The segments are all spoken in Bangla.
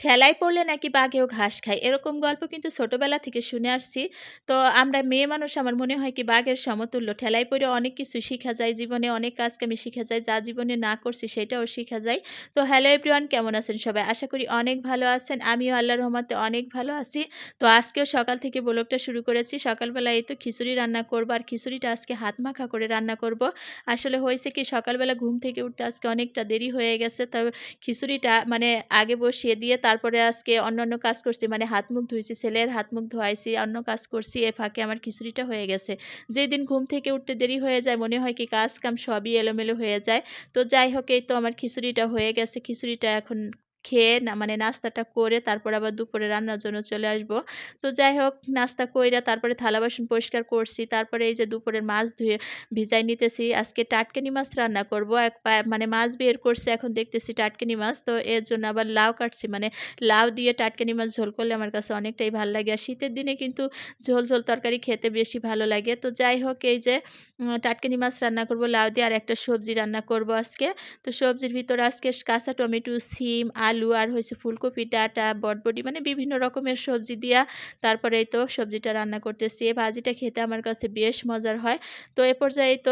ঠেলায় পড়লে নাকি বাঘেও ঘাস খায়। এরকম গল্প কিন্তু ছোটবেলা থেকে শুনে আসছি। তো আমরা মেয়ে মানুষ, আমার মনে হয় কি বাঘের সমতুল্য। ঠেলায় পড়ে অনেক কিছু শিখা যায়। জীবনে অনেক কাজকে আমি শিখা যায়। যা জীবনে না করছি সেটাও শিখা যায়। তো হ্যালো এভরিওয়ান, কেমন আছেন সবাই? আশা করি অনেক ভালো আছেন। আমিও আল্লাহ রহমতে অনেক ভালো আছি। তো আজকেও সকাল থেকে ব্লগটা শুরু করেছি। সকালবেলা এই তো খিচুড়ি রান্না করব। আর খিচুড়িটা আজকে হাত মাখা করে রান্না করব। আসলে হয়েছে কি, সকালবেলা ঘুম থেকে উঠতে আজকে অনেকটা দেরি হয়ে গেছে। তো খিচুড়িটা মানে আগে বসিয়ে দিয়ে তারপরে আজকে অন্য অন্য কাজ করছি মানে হাত মুখ ধুয়েছি ছেলের হাত মুখ ধোয়াইছি, অন্য কাজ করছি, এ ফাঁকে আমার খিচুড়িটা হয়ে গেছে। যেই দিন ঘুম থেকে উঠতে দেরি হয়ে যায়, মনে হয় কি কাজ কাম সবই এলোমেলো হয়ে যায়। তো যাই হোক, এই তো আমার খিচুড়িটা হয়ে গেছে, খিচুড়িটা এখন খেয়ে না মানে নাস্তাটা করে তারপর আবার দুপুরে রান্নার জন্য চলে আসব। তো যাই হোক, নাস্তা কইরা তারপরে থালা বাসন পরিষ্কার করছি। তারপরে এই যে দুপুরের মাছ ধুয়ে ভিজাই নিতেছি। আজকে টাটকানি মাছ রান্না করব। এক মানে মাছ বের করছে, এখন দেখতেছি টাটকানি মাছ। তো এর জন্য আবার লাউ কাটছি। মানে লাউ দিয়ে টাটকানি মাছ ঝোল করলে আমার কাছে অনেকটাই ভালো লাগে। আর শীতের দিনে কিন্তু ঝোল ঝোল তরকারি খেতে বেশি ভালো লাগে। তো যাই হোক, এই যে টাটকানি মাছ রান্না করব, লাউ দিয়ে আর একটা সবজি রান্না করব আজকে। তো সবজির ভিতরে আজকে কাঁচা টমেটো, সিম আলু আর হয়েছে ফুলকপি, ডাটা বটবটি মানে বিভিন্ন রকমের সবজি দিয়া তারপরে তো সবজিটা রান্না করতেছি। এই ভাজিটা খেতে আমার কাছে বেশ মজার হয়। তো এ পর্যায়ে তো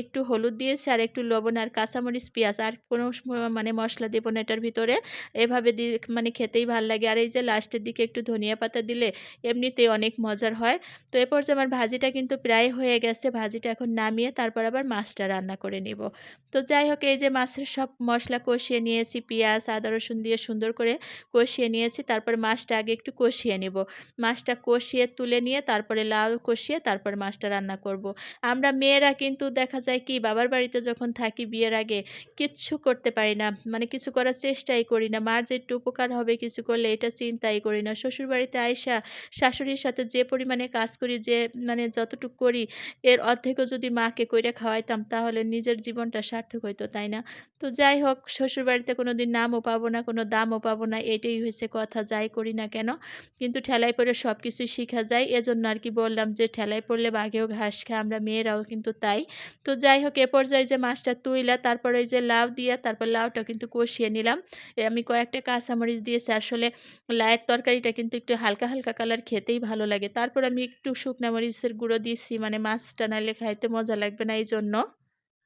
একটু হলুদ দিয়েছি আর একটু লবণ আর কাঁচামরিচ, পেঁয়াজ আর কোনো মানে মশলা দেবো না এটার ভিতরে। এভাবে মানে খেতেই ভালো লাগে। আর এই যে লাস্টের দিকে একটু ধনিয়া পাতা দিলে এমনিতেই অনেক মজার হয়। তো এ পর্যায়ে আমার ভাজিটা কিন্তু প্রায় হয়ে গেছে। ভাজিটা এখন নামিয়ে তারপর আবার মাছটা রান্না করে নিব। তো যাই হোক, এই যে মাছের সব মশলা কষিয়ে নিয়েছি, পেঁয়াজ, আদা রসুন দিয়ে সুন্দর করে কষিয়ে নিয়েছি। তারপর মাছটা আগে একটু কষিয়ে নেব। মাছটা কষিয়ে তুলে নিয়ে তারপরে লাউ কষিয়ে তারপর মাছটা রান্না করব। আমরা মেয়েরা কিন্তু দেখা যায় কি, বাবার বাড়িতে যখন থাকি বিয়ের আগে কিচ্ছু করতে পারি না। মানে কিছু করার চেষ্টাই করি না। মার যে একটু উপকার হবে কিছু করলে এটা চিন্তাই করি না। শ্বশুরবাড়িতে আইসা শাশুড়ির সাথে যে পরিমাণে কাজ করি, যে মানে যতটুকু করি, এর অর্ধেকও যদি মাকে কইরা খাওয়াইতাম, তাহলে নিজের জীবনটা সার্থক হইতো, তাই না? তো যাই হোক, শ্বশুরবাড়িতে কোনো দিন নামও পাবো না, কোনো দামও পাবো না, এটাই হয়েছে কথা, যাই করি না কেন। কিন্তু ঠেলায় পড়ে সব কিছুই শেখা যায়, এজন্য আর কি বললাম যে ঠেলায় পড়লে বাঘেও ঘাস খায়, আমরা মেয়েরাও কিন্তু তাই। তো যাই হোক, এ পর্যায়ে যে মাছটা তুইলা, তারপরে ওই যে লাউ দিয়া, তারপর লাউটা কিন্তু কষিয়ে নিলাম। আমি কয়েকটা কাঁচামরিচ দিয়েছি, আসলে লায়ের তরকারিটা কিন্তু একটু হালকা হালকা কালার খেতেই ভালো লাগে। তারপর আমি একটু শুকনা মরিচের গুঁড়ো দিয়েছি মানে মাছটা নাহলে খাইতে মজা লাগবে না এই জন্য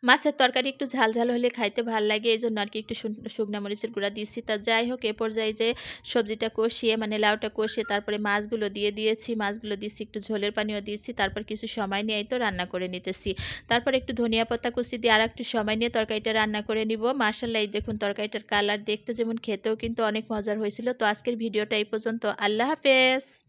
মাছের তরকারি একটু ঝাল ঝাল হলে খাইতে ভালো লাগে এই জন্য আর কি একটু শুকনা মরিচের গুঁড়া দিয়েছি। তা যাই হোক, এ পর্যায়ে যে সবজিটা কষিয়ে মানে লাউটা কষিয়ে তারপরে মাছগুলো দিয়ে দিয়েছি, মাছগুলো দিয়েছি, একটু ঝোলের পানিও দিয়েছি, তারপর কিছু সময় নিয়ে তো রান্না করে নিতেছি। তারপর একটু ধনিয়া পাতা কুচি দিয়ে আর একটু সময় নিয়ে তরকারিটা রান্না করে নিব। মার্শাল্লাহ এই দেখুন তরকারিটার কালার দেখতে যেমন খেতেও কিন্তু অনেক মজার হয়েছিল। তো আজকের ভিডিওটা এই পর্যন্ত। আল্লাহ হাফেজ!